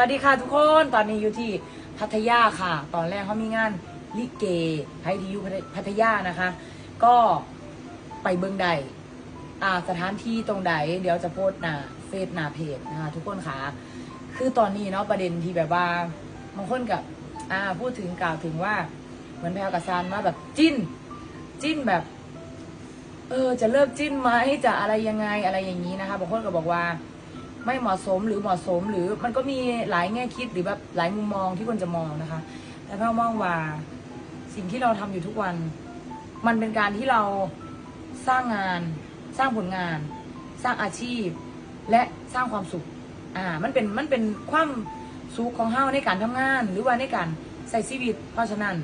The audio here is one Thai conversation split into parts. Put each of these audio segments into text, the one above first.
วัสดีค่ะทุกคนตอนนี้อยู่ที่พัทยาค่ะ ตอนแรกเขามีงานลิเกไทยทียูพัทยานะคะ ก็ไปเบิงใดอ่าสถานที่ตรงใด เดี๋ยวจะโพสต์หน้าเฟซหน้าเพจนะคะทุกคนค่ะคือตอนนี้เนาะประเด็นที่แบบว่าบางคนกับอ่าพูดถึงกล่าวถึงว่า เหมือนแพลกับซานว่าแบบจิ้น จิ้นแบบ เออจะเลิกจิ้นไหมจะอะไรยังไงอะไรอย่างนี้นะคะบางคนก็บอกว่า ไม่เหมาะสมหรือเหมาะสมหรือมันก็มีหลายแง่คิดหรือแบบหลายมุมมองที่คนจะมองนะคะ แต่แพลมองว่าสิ่งที่เราทำอยู่ทุกวัน มันเป็นการที่เราสร้างงาน สร้างผลงาน สร้างอาชีพ และสร้างความสุขอ่ามันเป็นมันเป็นความสุขของเฮาในการทำงาน หรือว่าในการใช้ชีวิต เพราะฉะนั้น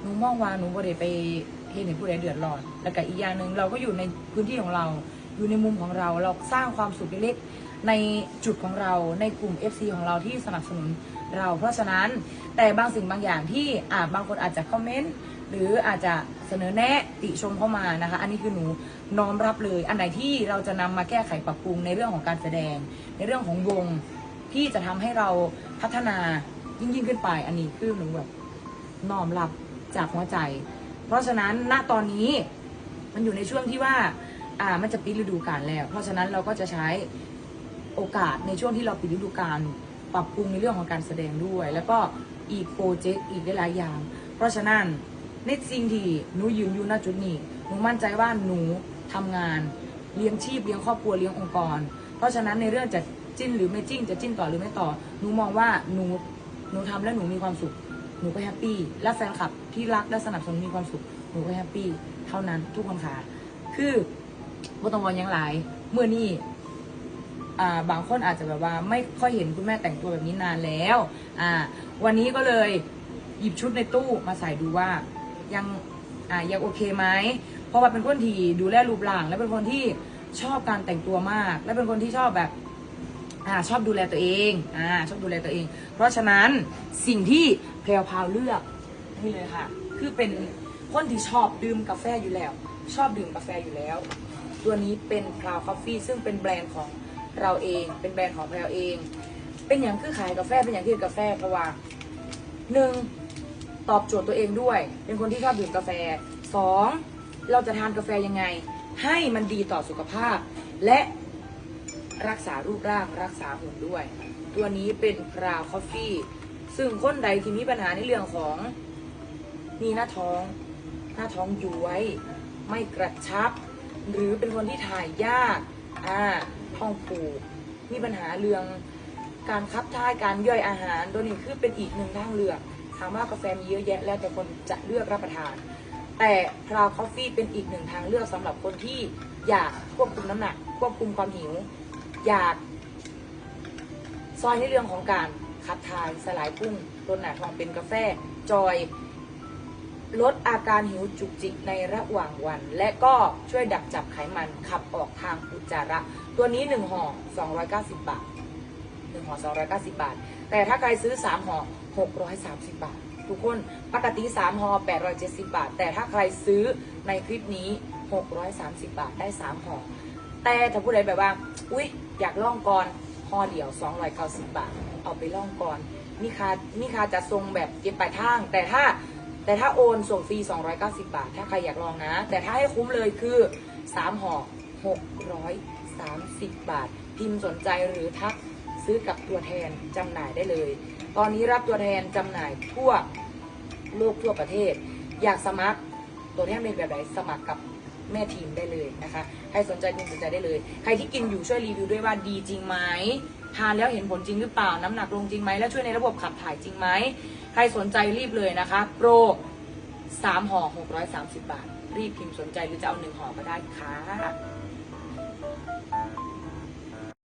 หนูมองว่าหนูบ่ได้ไปเห็นให้ผู้ใดเดือดร้อน แล้วก็อีกอย่างหนึ่งเราก็อยู่ในพื้นที่ของเราอยู่ในมุมของเราเราสร้างความสุขเล็กๆ ในจุดของเราในกลุ่ม FC ของเราที่สนับสนุนเรา เพราะฉะนั้นแต่บางสิ่งบางอย่างที่อาจบางคนอาจจะคอมเมนต์หรืออาจจะเสนอแนะติชมเข้ามานะคะ อันนี้คือหนูน้อมรับเลย อันไหนที่เราจะนำมาแก้ไขปรับปรุงในเรื่องของการแสดง ในเรื่องของวงที่จะทำให้เราพัฒนายิ่งยิ่งขึ้นไป อันนี้คือหนูแบบน้อมรับจากหัวใจ เพราะฉะนั้นณตอนนี้มันอยู่ในช่วงที่ว่าอ่ามันจะปิดฤดูกาลแล้ว เพราะฉะนั้นเราก็จะใช้ โอกาสในช่วงที่เราปิดฤดูกาลปรับปรุงในเรื่องของการแสดงด้วย แล้วก็อีกโปรเจกต์อีกหลายๆอย่าง เพราะฉะนั้นในสิ่งที่หนูยืนอยู่ณจุดนี้หนูมั่นใจว่าหนูทำงานเลี้ยงชีพเลี้ยงครอบครัวเลี้ยงองค์กร เพราะฉะนั้นในเรื่องจะจิ้นหรือไม่จิ้นจะจิ้นต่อหรือไม่ต่อหนูมองว่าหนูหนูทำแล้วหนูมีความสุขหนูก็แฮปปี้และแฟนคลับที่รักและสนับสนุนมีความสุขหนูก็แฮปปี้เท่านั้นทุกคนค่ะคือบ่ต้องวอนยังหลายเมื่อนี้ อ่าบางคนอาจจะแบบว่าไม่ค่อยเห็นคุณแม่แต่งตัวแบบนี้นานแล้วอ่าวันนี้ก็เลยหยิบชุดในตู้มาใส่ดูว่ายังอ่ายังโอเคไหมเพราะว่าเป็นคนที่ดูแลรูปร่าง และเป็นคนที่ชอบการแต่งตัวมาก และเป็นคนที่ชอบแบบอ่าชอบดูแลตัวเองอ่าชอบดูแลตัวเอง เพราะฉะนั้นสิ่งที่แพรวพราวเลือกนี่เลยค่ะ คือเป็นคนที่ชอบดื่มกาแฟอยู่แล้ว ชอบดื่มกาแฟอยู่แล้ว ตัวนี้เป็นพราวคอฟฟี่ซึ่งเป็นแบรนด์ของ เราเองเป็นแบรนด์ของแพรวเอง เป็นอย่างคือขายกาแฟเป็นอย่างที่กาแฟเพราะว่าหนึ่งตอบโจทย์ตัวเองด้วย เป็นคนที่ชอบดื่มกาแฟสองเราจะทานกาแฟยังไง ให้มันดีต่อสุขภาพ และรักษารูปร่างรักษาหุ่นด้วย ตัวนี้เป็นพราวคอฟฟี่ซึ่งคนใดที่มีปัญหาในเรื่องของมีหน้าท้อง หน้าท้องย้วย ไม่กระชับ หรือเป็นคนที่ถ่ายยาก อ่าท้องผูกมีปัญหาเรื่องการคับถ่ายการย่อยอาหารตัวนี้คือเป็นอีกหนึ่งทางเลือกถามว่ากาแฟมีเยอะแยะแล้วแต่คนจะเลือกรับประทาน แต่พราวคอฟฟี่เป็นอีกหนึ่งทางเลือกสำหรับคนที่อยากควบคุมน้ำหนัก ควบคุมความหิว อยาก ซอยในเรื่องของการขับถ่ายสลายพุ่งลดหนาทองเป็นกาแฟจอย ลดอาการหิวจุกจิกในระหว่างวัน และก็ช่วยดักจับไขมันขับออกทางอุจจาระ ตัวนี้ 1ห่อ290 บาท1ห่อ290 บาท แต่ถ้าใครซื้อ 3ห่อ630 บาท ทุกคนปกติ 3ห่อ870 บาท แต่ถ้าใครซื้อในคลิปนี้ 630 บาทได้ 3ห่อแต่ถ้าผู้ใดแบบว่า อุ๊ย อยากล่องก่อนห่อเดียว 290 บาท เอาไปล่องก่อนมีค่ามีค่าจะทรงแบบเก็บปลายทาง แต่ถ้า แต่ถ้าโอนส่งฟรี 290 บาท ถ้าใครอยากลองนะ แต่ถ้าให้คุ้มเลยคือ 3ห่อ630 บาท พิมพ์สนใจหรือทักซื้อกับตัวแทนจำหน่ายได้เลย ตอนนี้รับตัวแทนจำหน่ายทั่วโลกทั่วประเทศ อยากสมัครตัวแทนเป็นแบบไหนสมัครกับแม่ทีมได้เลยนะคะ ใครสนใจพิมพ์สนใจได้เลย ใครที่กินอยู่ช่วยรีวิวด้วยว่าดีจริงไหม ทานแล้วเห็นผลจริงหรือเปล่า น้ำหนักลงจริงไหมและช่วยในระบบขับถ่ายจริงไหมใครสนใจรีบเลยนะคะโปร3ห่อ630 บาท รีบพิมพ์สนใจหรือจะเอาหนึ่งห่อก็ได้ค่ะ